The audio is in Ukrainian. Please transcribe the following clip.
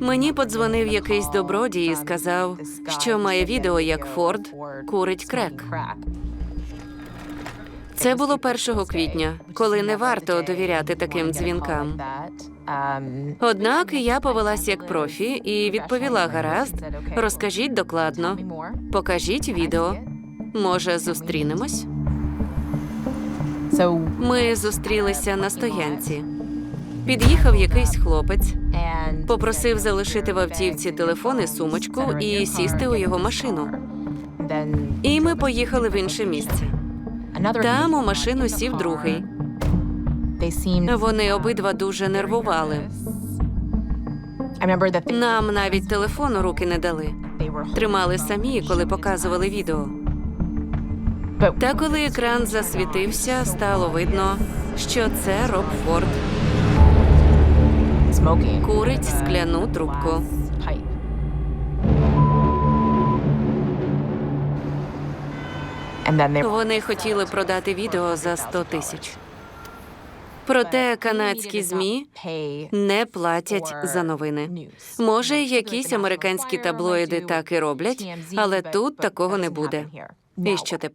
Мені подзвонив якийсь добродій і сказав, що має відео, як Форд курить крек. Це було 1 квітня, коли не варто довіряти таким дзвінкам. Однак я повелась як профі і відповіла гаразд. Розкажіть докладно, покажіть відео. Може, зустрінемось? Ми зустрілися на стоянці. Під'їхав якийсь хлопець, попросив залишити в автівці телефон і сумочку і сісти у його машину. І ми поїхали в інше місце. Там у машину сів другий. Вони обидва дуже нервували. Нам навіть телефон у руки не дали. Тримали самі, коли показували відео. Та коли екран засвітився, стало видно, що це Роб Форд курить скляну трубку. Вони хотіли продати відео за 100 тисяч. Проте канадські змі не платять за новини. Може, якісь американські таблоїди так і роблять, але тут такого не буде. І що тепер?